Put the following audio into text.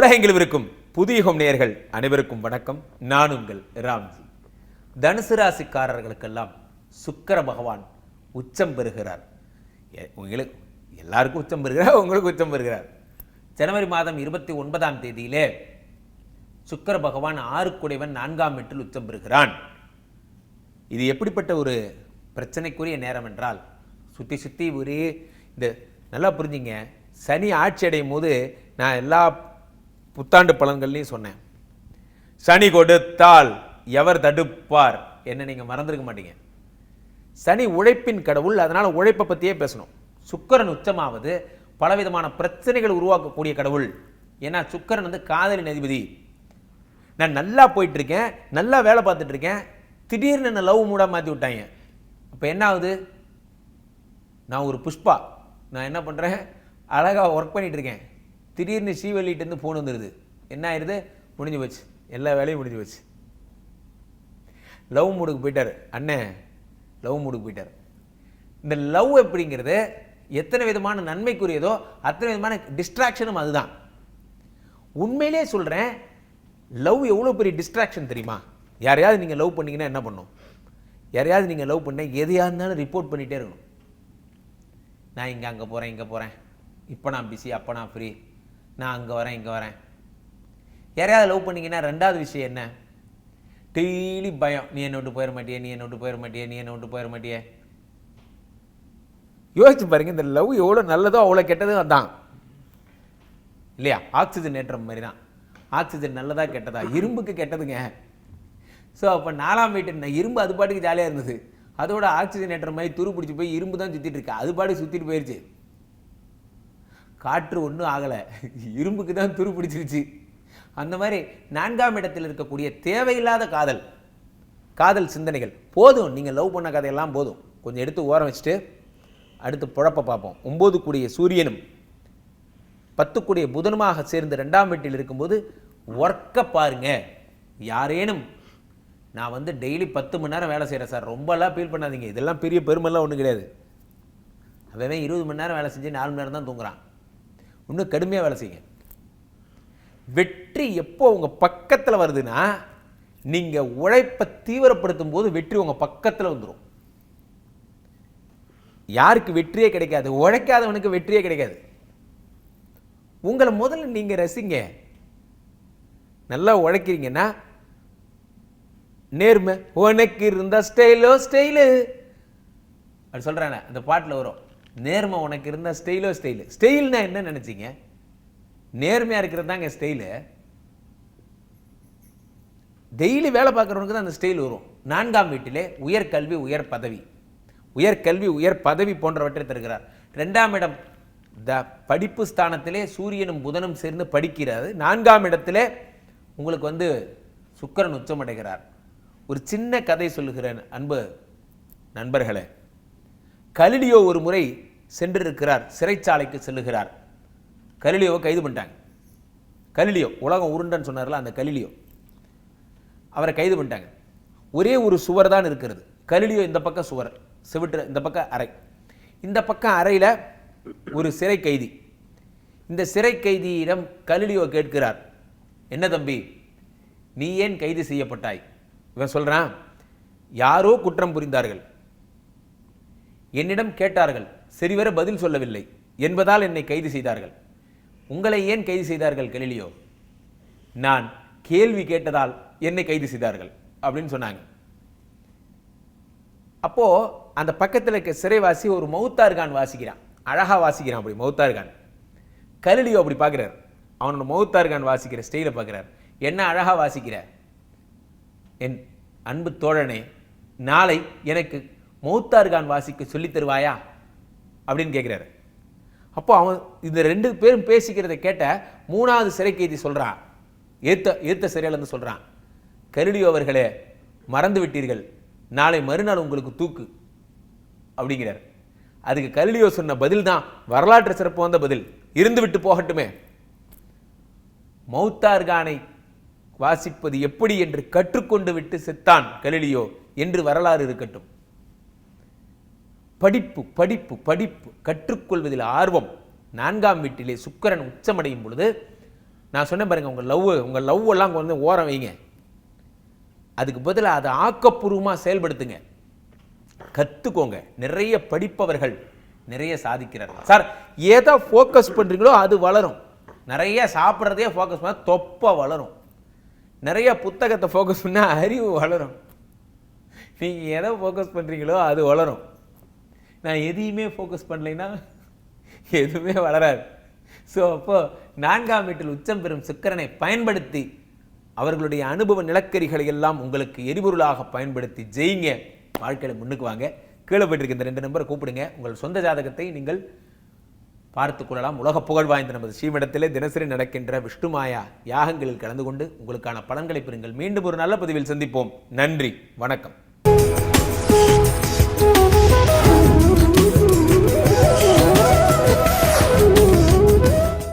உலகெங்கிலும் இருக்கும் புதியுகம் நேயர்கள் அனைவருக்கும் வணக்கம். நான் உங்கள் ராம்ஜி. தனுசு ராசிக்காரர்களுக்கெல்லாம் சுக்கர பகவான் உச்சம் பெறுகிறார். உங்களுக்கு எல்லாருக்கும் உச்சம் பெறுகிறார் உங்களுக்கு உச்சம் பெறுகிறார். ஜனவரி மாதம் இருபத்தி ஒன்பதாம் தேதியிலே சுக்கர பகவான் ஆறுக்குடைவன் நான்காம் வீட்டில் உச்சம் பெறுகிறான். இது எப்படிப்பட்ட ஒரு பிரச்சனைக்குரிய நேரம் என்றால் சுற்றி சுற்றி ஒரே இந்த நல்லா புரிஞ்சுங்க. சனி ஆட்சி அடையும் போது நான் எல்லா புத்தாண்டு பலன்கள்லையும் சொன்னேன். சனி கொடுத்தால் எவர் தடுப்பார் என்ன நீங்கள் மறந்துருக்க மாட்டீங்க. சனி உழைப்பின் கடவுள் அதனால் உழைப்பை பற்றியே பேசணும். சுக்கரன் உச்சமாவது பலவிதமான பிரச்சனைகள் உருவாக்கக்கூடிய கடவுள். ஏன்னா சுக்கரன் வந்து காதலின் அதிபதி. நான் நல்லா போயிட்டுருக்கேன் நல்லா வேலை பார்த்துட்ருக்கேன் திடீர்னு என்ன லவ் மூடாக மாற்றி விட்டாங்க. அப்போ என்ன ஆகுது? நான் ஒரு புஷ்பா. நான் என்ன பண்ணுறேன் அழகாக ஒர்க் பண்ணிகிட்ருக்கேன் இருக்கேன் திடீர்னு ஸ்ரீவல்லிட்டேருந்து ஃபோன் வந்துடுது என்ன ஆயிடுது முடிஞ்சு போச்சு. எல்லா வேலையும் முடிஞ்சு போச்சு. லவ் மூடுக்கு போயிட்டார். அண்ணன் லவ் மூடுக்கு போயிட்டார். இந்த லவ் எப்படிங்கிறது எத்தனை விதமான நன்மைக்குரியதோ அத்தனை விதமான டிஸ்ட்ராக்ஷனும் அதுதான். உண்மையிலே சொல்கிறேன் லவ் எவ்வளோ பெரிய டிஸ்ட்ராக்ஷன் தெரியுமா? யாரையாவது நீங்கள் லவ் பண்ணிங்கன்னா என்ன பண்ணும்? யாரையாவது நீங்கள் லவ் பண்ண எதையாக இருந்தாலும் ரிப்போர்ட் பண்ணிகிட்டே இருக்கணும். நான் இங்கே அங்கே போகிறேன் இங்கே போகிறேன் இப்போ நான் பிஸி அப்போ நான் ஃப்ரீ நான் அங்கே வரேன் இங்கே வரேன். யாரையாவது லவ் பண்ணீங்கன்னா ரெண்டாவது விஷயம் என்ன? டெய்லி பயம். நீ என்னை விட்டு போயிட மாட்டியே நீ என்னை விட்டு போயிட மாட்டியே நீ என்னை விட்டு போயிட மாட்டியே. யோசிச்சு பாருங்க இந்த லவ் எவ்வளோ நல்லதோ அவ்வளோ கெட்டதும் அதான். இல்லையா? ஆக்சிஜன் ஏற்றம் மாதிரி தான். ஆக்சிஜன் நல்லதா கெட்டதா? இரும்புக்கு கெட்டதுங்க. ஸோ அப்போ நாலாம் வீட்டு ந- இரும்பு அது பாட்டுக்கு ஜாலியாக இருந்தது. அதோட ஆக்சிஜன் ஏற்ற மாதிரி துரு பிடிச்சி போய் இரும்பு தான் சுற்றிட்டு இருக்கு. அது பாட்டுக்கு சுற்றிட்டு போயிடுச்சு காற்று ஒன்றும் ஆகலை. இரும்புக்கு தான் துரு பிடிச்சிருச்சு. அந்த மாதிரி நான்காம் இடத்தில் இருக்கக்கூடிய தேவையில்லாத காதல் காதல் சிந்தனைகள் போதும். நீங்கள் லவ் பண்ண கதையெல்லாம் போதும். கொஞ்சம் எடுத்து ஓரம் வச்சுட்டு அடுத்து புழப்ப பார்ப்போம். ஒம்பது கூடிய சூரியனும் பத்து கூடிய புதனுமாக சேர்ந்து ரெண்டாம் வீட்டில் இருக்கும்போது ஒர்க்கை பாருங்க. யாரேனும் நான் வந்து டெய்லி பத்து மணி நேரம் வேலை செய்கிறேன் சார். ரொம்பலாம் ஃபீல் பண்ணாதீங்க. இதெல்லாம் பெரிய பெருமைலாம் ஒன்றும் கிடையாது. அவன் இருபது மணி நேரம் வேலை செஞ்சு நாலு மணி நேரம் தான் தூங்குறான். இன்னும் கடுமையாக வேலை செய்யுங்க. வெற்றி எப்போ உங்கள் பக்கத்தில் வருதுன்னா நீங்கள் உழைப்பை தீவிரப்படுத்தும் போது வெற்றி உங்கள் பக்கத்தில் வந்துடும் யாருக்கு வெற்றியே கிடைக்காது உழைக்காதவனுக்கு வெற்றியே கிடைக்காது. உங்களை முதல்ல நீங்க ரசிங்க. நல்லா உழைக்கிறீங்கன்னா நேர்மை உனக்கு இருந்தால் ஸ்டைலோ ஸ்டைலு அப்படி சொல்கிறானே அந்த பாட்டில் வரும். நேர்மை உனக்கு இருந்தால் ஸ்டைலோ ஸ்டைலு ஸ்டைல்னா என்ன நினச்சிங்க? நேர்மையாக இருக்கிறது தாங்க ஸ்டைலு டெய்லி வேலை பார்க்குறவனுக்கு தான் அந்த ஸ்டைல் வரும். நான்காம் வீட்டிலே உயர்கல்வி உயர் பதவி. உயர்கல்வி உயர் பதவி போன்றவற்றை தருகிறார். ரெண்டாம் இடம் த படிப்பு ஸ்தானத்திலே சூரியனும் புதனும் சேர்ந்து படிக்கிறது நான்காம் இடத்திலே உங்களுக்கு வந்து சுக்கிரன் உச்சமடைகிறார் ஒரு சின்ன கதை சொல்லுகிறேன் அன்பு நண்பர்களே. கலிலியோ ஒரு முறை சென்றிருக்கிறார் சிறைச்சாலைக்கு செல்லுகிறார். கலிலியோவை கைது பண்ணிட்டாங்க. கலிலியோ உலகம் உருண்டன்னு சொன்னார்ல அந்த கலிலியோ. அவரை கைது பண்ணிட்டாங்க. ஒரே ஒரு சுவர் தான் இருக்கிறது. கலிலியோ இந்த பக்கம் சுவர் செவிட்டு இந்த பக்கம் அறை. இந்த பக்கம் அறையில் ஒரு சிறை கைதி. இந்த சிறை கைதியிடம் கலிலியோ கேட்கிறார் என்ன தம்பி நீ ஏன் கைது செய்யப்பட்டாய்? இவன் சொல்கிறான் யாரோ குற்றம் புரிந்தார்கள். என்னிடம் கேட்டார்கள் சரிவர பதில் சொல்லவில்லை என்பதால் என்னை கைது செய்தார்கள். உங்களை ஏன் கைது செய்தார்கள் கெலிலியோ? நான் கேள்வி கேட்டதால் என்னை கைது செய்தார்கள் அப்படின்னு சொன்னாங்க. அப்போ அந்த பக்கத்தில் இருக்க சிறைவாசி ஒரு மௌத்தார்கான் வாசிக்கிறான். அழகா வாசிக்கிறான் அப்படி மௌத்தார்கான். கலிலியோ அப்படி பார்க்குறார். அவனோட மௌத்தார்கான் வாசிக்கிற ஸ்டைலை பார்க்குறார். என்ன அழகா வாசிக்கிற? என் அன்பு தோழனே நாளை எனக்கு மௌத்தார்கான் வாசிக்க சொல்லித் தருவாயா? அப்படின்னு கேட்குறாரு அப்போ அவன் இந்த ரெண்டு பேரும் பேசிக்கிறத கேட்ட மூணாவது சிறை கைதி சொல்கிறான் ஏத்த ஏத்த சிறையிலேருந்து சொல்கிறான் கருடியோ அவர்களே மறந்து விட்டீர்கள். நாளை மறுநாள் உங்களுக்கு தூக்கு. அப்படிங்கிறார். அதுக்கு கலிலியோ சொன்ன பதில் தான் வரலாற்று சிறப்பு வந்த பதில். இருந்து விட்டு போகட்டுமே. மௌத்தார்கானை வாசிப்பது எப்படி என்று கற்றுக்கொண்டு விட்டு செத்தான் கலிலியோ என்று வரலாறு இருக்கட்டும். படிப்பு படிப்பு படிப்பு கற்றுக்கொள்வதில் ஆர்வம். நான்காம் வீட்டிலே சுக்கரன் உச்சமடையும் பொழுது நான் சொன்னேன் பாருங்க உங்கள் லவ் உங்கள் லவ் எல்லாம் வந்து ஓரம் வைங்க. அதுக்கு பதிலாக அதை ஆக்கப்பூர்வமாக செயல்படுத்துங்க. கற்றுக்கோங்க நிறைய படிப்பவர்கள் நிறைய சாதிக்கிறார்கள் சார் எதை ஃபோக்கஸ் பண்ணுறீங்களோ அது வளரும். நிறைய சாப்பிட்றதையே ஃபோக்கஸ் பண்ணால் தொப்பை வளரும். நிறைய புத்தகத்தை ஃபோக்கஸ் பண்ணால் அறிவு வளரும். நீங்கள் எதை ஃபோக்கஸ் பண்ணுறீங்களோ அது வளரும். நான் எதையுமே ஃபோக்கஸ் பண்ணலைன்னா எதுவுமே வளராது. ஸோ அப்போ நான்காம் வீட்டில் உச்சம் பெறும் சுக்கரனை பயன்படுத்தி அவர்களுடைய அனுபவ நிலக்கரிகளை எல்லாம் உங்களுக்கு எரிபொருளாக பயன்படுத்தி ஜெயிங்க. வாழ்க்கையில் முன்னுக்கு வாங்க. கீழே போயிட்டு இந்த ரெண்டு நம்பரை கூப்பிடுங்க. உங்கள் சொந்த ஜாதகத்தை நீங்கள் பார்த்து கொள்ளலாம். உலக புகழ் வாய்ந்த நமது ஸ்ரீமடத்திலே தினசரி நடக்கின்ற விஷ்ணுமாயா யாகங்களில் கலந்து கொண்டு உங்களுக்கான பலன்களை பெறுங்கள். மீண்டும் ஒரு நல்ல பதிவில் சந்திப்போம். நன்றி. வணக்கம்.